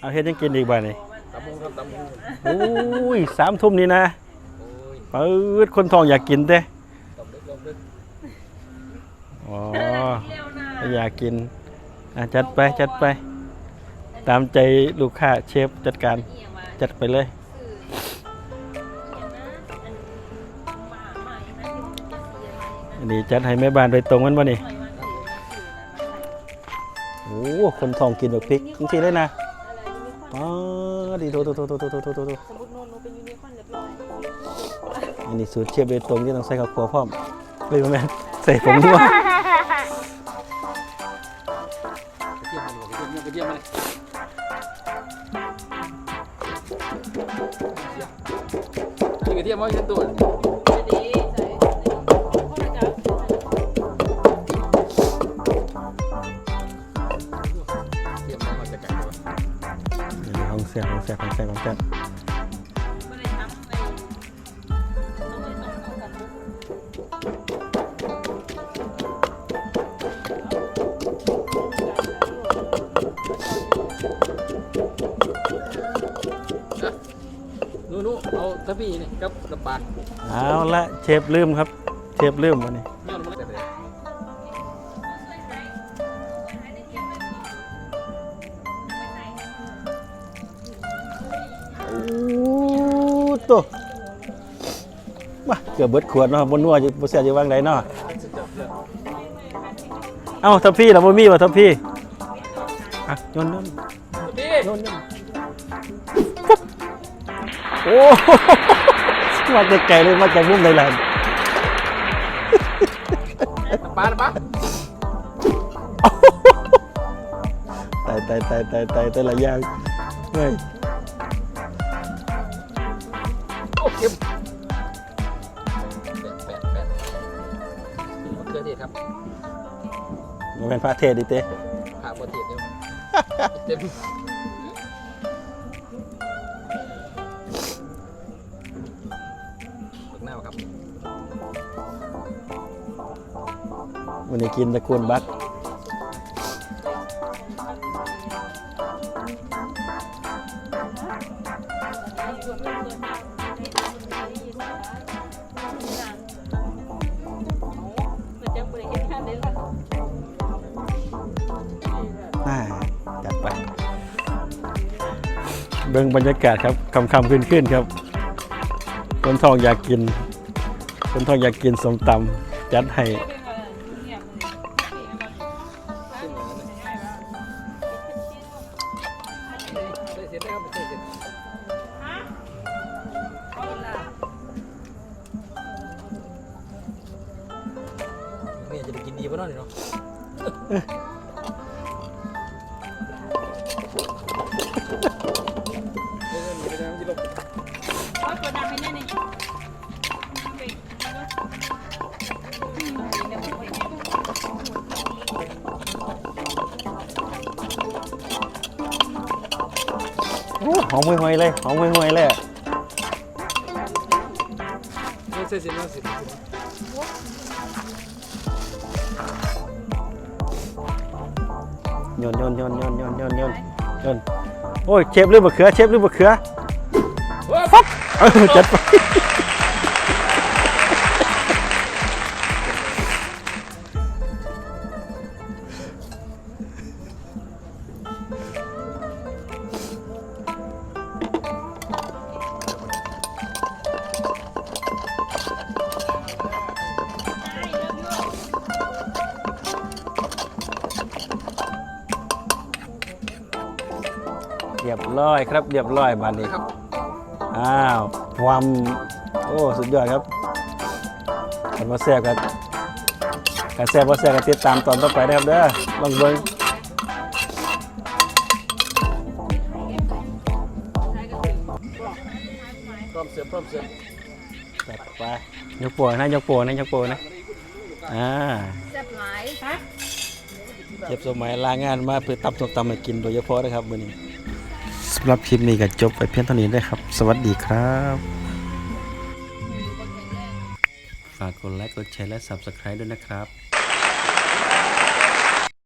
เอาเฮ็ดยังกินอีกบ่นี่ตำมุงครับตำมุงโอ้ยสามทุ่มนี่นะโอ้ยปื๊ดคนทองอยากกินเด้ตำลึกตำลึกอ๋ออยากกินอะจัดไปจัดไป ตามใจลูกค้าเชฟจัดการจัดไปเลยอันนี้จัดให้แม่บ้านโดยตรงมันบ่นี่โอ้คนทองกินแบบพริกจริงๆเลยนะ อ๋อดีโตโตโตโตโตโตโตโตสมมติโนนหนูเป็นยูนิคอร์นเรียบร้อยอันนี้สูตรเชฟโดยตรงที่ต้องใส่ข้าวคั่วพร้อมเลยแม่ใส่ผงนัวกระเทียมมันหลวงกระเทียมกระเทียมมันนี่กระเทียมมันเป็นตัว เอาทัพพี่นี่กับน้ำปลาเอาละเชฟลืมครับ เชฟลืมวันนี้เนี่ยมันแต่ไปเลยโอ้ตัวมาเกือบเบิดขวดเนาะบนนัวอยู่บ่เสียอยู่วางไหนเนาะเอ้าทัพพี่ล่ะบ่มีว่ะทัพพี่อะโยนโยนทัพพี่โยนโยนปุ๊บ โอ้มาแต่ไกลเลยมาจากมุมใดล่ะน้ำปลาน้ำปาตายตายตายตายตายแต่ละอย่างเฮ้ยโอ้เค็มแปะแปะแปะมะเขือเทศครับมันเป็นพระเทศดิเต้ผักมะเขือเทศเนี่ยเต็ม วันนี้กินตะกูลบักมันจะบริเวณข้างได้หรออ่าจัดไป เบิ่งบรรยากาศครับคำคำขึ้นขึ้นครับ คนทองอยากกิน คนทองอยากกินสมตำจัดให้ เสร็จแล้วครับเสร็จเสร็จเนี่ยจะได้กินดีป่ะเนาะนี่เนาะเออนี่ไปแล้วที่ลบว่าตัวดำไม่แน่นี่ โอ้หอมห่วยๆเลยหอมห่วยๆเลยอะเสร็จเสร็จแล้วเสร็จโยนโยนโยนโยนโยนโยนโยนโยนโอ้ยเชฟหรือมะเขือเชฟหรือมะเขือฟักเออจัดไป เรียบร้อยครับเรียบร้อยบานนี้ครับอ้าวความโอ้สุดยอดครับกันมาแซ่บกันกันแซ่บว่าแซ่บกันติดตามตอนต่อไปนะครับเด้อลองเบิ้งพร้อมเสิร์ฟพร้อมเสิร์ฟจัดไปยกโปนะยกโปนะยกโปนะอ่าแซ่บหลายฮะเจ็บสมัยลางานมาเพื่อตำส้มตำให้กินโดยเฉพาะนะครับมื้อนี้สำหรับคลิปนี้ก็จบไปเพียงเท่านี้ได้ครับ สวัสดีครับฝากกดไลค์กดแชร์และ Subscribe ด้วยนะครับ